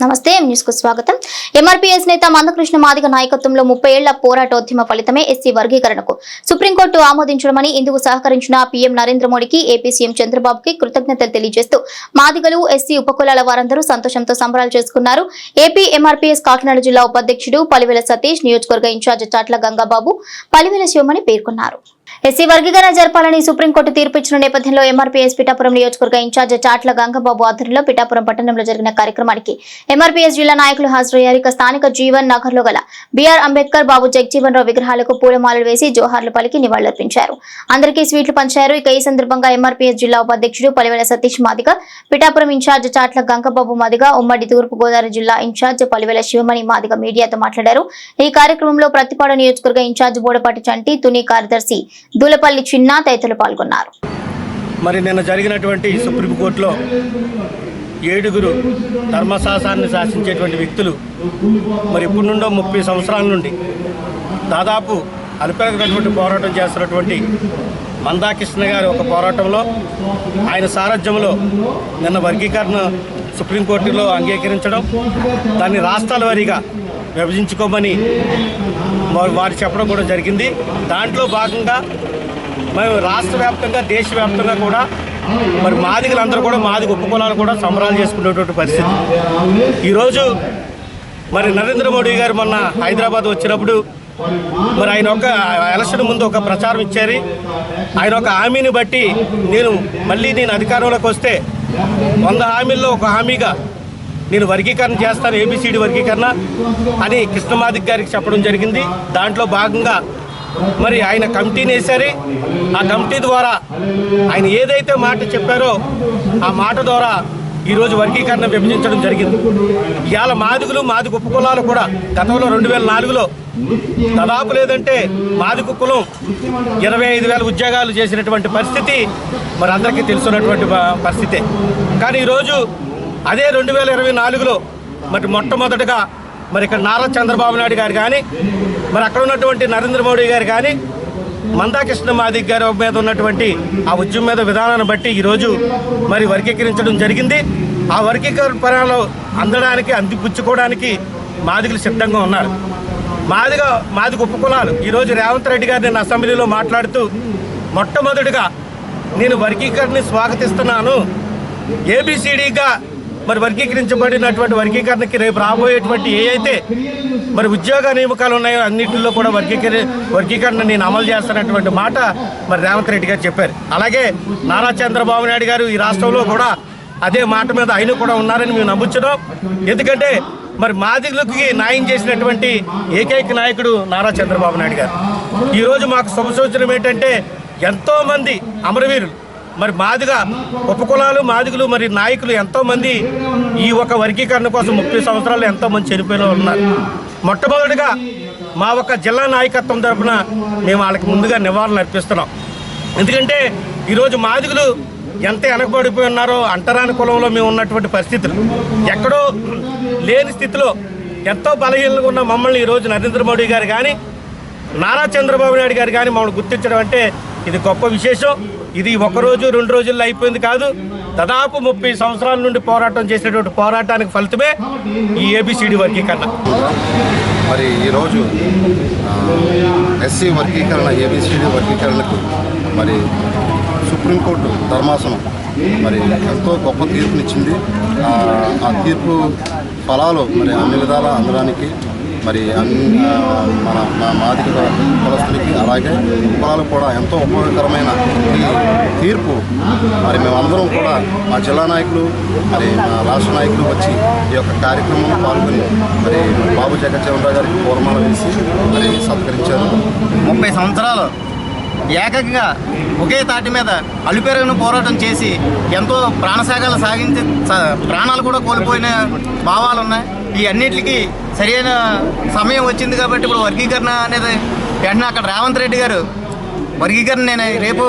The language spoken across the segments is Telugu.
నమస్తే ఎం న్యూస్కు స్వాగతం ఎంఆర్పీఎస్ నేత మందకృష్ణ మాదిగ నాయకత్వంలో ముప్పై ఏళ్ళ పోరాటోద్యమ ఫలితమే ఎస్సీ వర్గీకరణకు. సుప్రీంకోర్టు ఆమోదించడమని ఇందుకు సహకరించిన పీఎం నరేంద్ర మోడీకి ఏపీ సీఎం చంద్రబాబుకి కృతజ్ఞతలు తెలియజేస్తూ మాదిగలు ఎస్సీ ఉపకులాల వారందరూ సంతోషంతో సంబరాలు చేసుకున్నారు. ఏపీ ఎంఆర్పీఎస్ కాకినాడ జిల్లా ఉపాధ్యక్షుడు పలివెల సతీష్ నియోజకవర్గ ఇన్ఛార్జ్ చాట్ల గంగాబాబు పలివెల శివమణి పేర్కొన్నారు. ఎస్సీ వర్గీకరణ జరపాలని సుప్రీంకోర్టు తీర్పు ఇచ్చిన నేపథ్యంలో ఎంఆర్పీఎస్ పిఠాపురం నియోజకవర్గ ఇన్ఛార్జ్ చాట్ల గంగబాబు ఆధ్వర్యంలో పిఠాపురం పట్టణంలో జరిగిన కార్యక్రమానికి ఎంఆర్పీఎస్ జిల్లా నాయకులు హాజరయ్యారు. ఇక స్థానిక జీవన్ నగర్లో గల బీఆర్ అంబేద్కర్ బాబు జగజీవన్ రావు విగ్రహాలకు పూలమాలలు వేసి జోహార్లు పలికి నివాళులర్పించారు. అందరికీ స్వీట్లు పంచారు. ఇక ఈ సందర్భంగా ఎంఆర్పీఎస్ జిల్లా ఉపాధ్యక్షుడు పలివేల సతీష్ మాదిగ పిఠాపురం ఇన్ఛార్జ్ చాట్ల గంగబాబు మాదిగ ఉమ్మడి తూర్పు గోదావరి జిల్లా ఇన్ఛార్జ్ పలివేల శివమణి మాదిగ మీడియాతో మాట్లాడారు. ఈ కార్యక్రమంలో ప్రతిపాడు నియోజకవర్గ ఇన్ఛార్జ్ బోడపాటి చంటి తుని కార్యదర్శి దూలపల్లి చిన్న తదితరులు పాల్గొన్నారు. మరి నిన్న జరిగినటువంటి సుప్రీంకోర్టులో ఏడుగురు ధర్మశాస్త్రాన్ని శాసించేటువంటి వ్యక్తులు మరి ఇప్పుడు నుండో ముప్పై సంవత్సరాల నుండి దాదాపు అలుపెరగినటువంటి పోరాటం చేస్తున్నటువంటి మందాకృష్ణ గారి ఒక పోరాటంలో ఆయన సారథ్యంలో నిన్న వర్గీకరణ సుప్రీంకోర్టులో అంగీకరించడం దాన్ని రాష్ట్రాల వారీగా విభజించుకోమని వారు చెప్పడం కూడా జరిగింది. దాంట్లో భాగంగా మేము రాష్ట్ర వ్యాప్తంగా దేశవ్యాప్తంగా కూడా మరి మాదిగలందరూ కూడా మాదిగ ఉపకులాలు కూడా సంబరాలు చేసుకునేటువంటి పరిస్థితి. ఈరోజు మరి నరేంద్ర మోడీ గారు మొన్న హైదరాబాద్ వచ్చినప్పుడు మరి ఆయన ఒక ఎలక్షన్ ముందు ఒక ప్రచారం ఇచ్చారు. ఆయన ఒక హామీని బట్టి నేను మళ్ళీ నేను అధికారంలోకి వస్తే వంద హామీల్లో ఒక హామీగా నేను వర్గీకరణ చేస్తాను ఏబిసిడి వర్గీకరణ అని కృష్ణమాదిక్ గారికి చెప్పడం జరిగింది. దాంట్లో భాగంగా మరి ఆయన కమిటీని వేశారు. ఆ కమిటీ ద్వారా ఆయన ఏదైతే మాట చెప్పారో ఆ మాట ద్వారా ఈరోజు వర్గీకరణ విభజించడం జరిగింది. ఇవాళ మాదిగులు మాదిగ ఉపకులాలు కూడా గతంలో రెండు వేల నాలుగులో దాదాపు లేదంటే మాదిగ కులం ఇరవై ఐదు వేల ఉద్యోగాలు చేసినటువంటి పరిస్థితి మరి అందరికీ తెలుసున్నటువంటి పరిస్థితే. కానీ ఈరోజు అదే రెండు వేల ఇరవై నాలుగులో మరి మొట్టమొదటిగా మరి ఇక్కడ నారా చంద్రబాబు నాయుడు గారు కానీ మరి అక్కడ ఉన్నటువంటి నరేంద్ర మోడీ గారు కానీ మందాకృష్ణ మాదిక్ గారి మీద ఉన్నటువంటి ఆ ఉద్యమం మీద విధానాన్ని బట్టి ఈరోజు మరి వర్గీకరించడం జరిగింది. ఆ వర్గీకరణ పరాలు అందడానికి అందిపుచ్చుకోవడానికి మాదిగలు సిద్ధంగా ఉన్నారు. మాదిగ మాదిగ ఉపకులాలు ఈరోజు రేవంత్ రెడ్డి గారు నేను అసెంబ్లీలో మాట్లాడుతూ మొట్టమొదటిగా నేను వర్గీకరణని స్వాగతిస్తున్నాను. ఏబిసిడిగా మరి వర్గీకరించబడినటువంటి వర్గీకరణకి రేపు రాబోయేటువంటి ఏ అయితే మరి ఉద్యోగ నియామకాలు ఉన్నాయో అన్నింటిలో కూడా వర్గీకరి వర్గీకరణ నేను అమలు చేస్తున్నటువంటి మాట మరి రేవంత్ రెడ్డి గారు చెప్పారు. అలాగే నారా చంద్రబాబు నాయుడు గారు ఈ రాష్ట్రంలో కూడా అదే మాట మీద ఆయన కూడా ఉన్నారని మేము నమ్ముతున్నాం ఎందుకంటే మరి మాదిగులకి న్యాయం చేసినటువంటి ఏకైక నాయకుడు నారా చంద్రబాబు నాయుడు గారు. ఈరోజు మాకు శుభ సూచన ఏంటంటే ఎంతోమంది అమరవీరులు మరి మాదిగా ఉపకులాలు మాదిగులు మరి నాయకులు ఎంతోమంది ఈ ఒక వర్గీకరణ కోసం ముప్పై సంవత్సరాలు ఎంతోమంది చనిపోయిన ఉన్నారు. మొట్టమొదటిగా మా ఒక జిల్లా నాయకత్వం తరఫున మేము వాళ్ళకి ముందుగా నివారణ అర్పిస్తున్నాం. ఎందుకంటే ఈరోజు మాదిగులు ఎంత వెనకబడిపోయి ఉన్నారో అంటరాని కులంలో మేము ఉన్నటువంటి పరిస్థితులు. ఎక్కడో లేని స్థితిలో ఎంతో బలహీనంగా ఉన్న మమ్మల్ని ఈరోజు నరేంద్ర మోడీ గారు కానీ నారా చంద్రబాబు నాయుడు గారు కానీ మమ్మల్ని గుర్తించడం అంటే ఇది గొప్ప విశేషం. ఇది ఒకరోజు రెండు రోజుల్లో అయిపోయింది కాదు. దాదాపు ముప్పై సంవత్సరాల నుండి పోరాటం చేసేటువంటి పోరాటానికి ఫలితమే ఈ ఏబిసిడి వర్గీకరణ. మరి ఈరోజు ఎస్సీ వర్గీకరణ ఏబిసిడి వర్గీకరణకు మరి సుప్రీంకోర్టు ధర్మాసనం మరి ఎంతో గొప్ప తీర్పునిచ్చింది. ఆ, తీర్పు ఫలాలు మరి అన్ని విధాల అందడానికి మరి మన మా మాదిక కులస్తులకి అలాగే కులాలకు కూడా ఎంతో ఉపయోగకరమైన ఈ తీర్పు. మరి మేమందరం కూడా మా జిల్లా నాయకులు మరి మా రాష్ట్ర నాయకులు వచ్చి ఈ యొక్క కార్యక్రమంలో పాల్గొని మరి బాబు జగజ్జీవనరావు గారికి పూర్మాల వేసి మరి సత్కరించారు. ముప్పై సంవత్సరాలు ఏకంగా ఒకే తాటి మీద అలుపెరగను పోరాటం చేసి ఎంతో ప్రాణశాఖలు సాగించి ప్రాణాలు కూడా కోల్పోయిన భావాలు ఉన్నాయి ఈ అన్నిటికీ సరైన సమయం వచ్చింది కాబట్టి ఇప్పుడు వర్గీకరణ అనేది వెంటనే అక్కడ రేవంత్ రెడ్డి గారు వర్గీకరణ నేను రేపు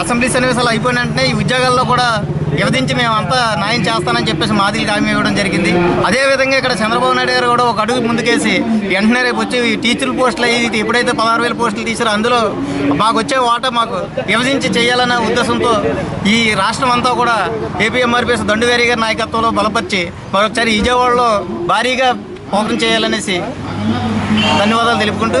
అసెంబ్లీ సన్నివేశాలు అయిపోయిన వెంటనే ఈ ఉద్యోగాల్లో కూడా విభజించి మేమంతా న్యాయం చేస్తానని చెప్పేసి మాదిరి హామీ ఇవ్వడం జరిగింది. అదేవిధంగా ఇక్కడ చంద్రబాబు నాయుడు గారు కూడా ఒక అడుగు ముందుకేసి వెంటనే రేపు వచ్చి టీచర్ పోస్టులు అయ్యి ఎప్పుడైతే పదహారు వేల పోస్టులు తీసారో అందులో మాకు వచ్చే వాటా మాకు విభజించి చేయాలన్న ఉద్దేశంతో ఈ రాష్ట్రం అంతా కూడా ఏపీఎంఆర్పీఎస్ దండువేరి గారి నాయకత్వంలో బలపరిచి మరొకసారి విజయవాడలో భారీగా ప్రోగ్రాం చేయాలనేసి ధన్యవాదాలు తెలుపుకుంటూ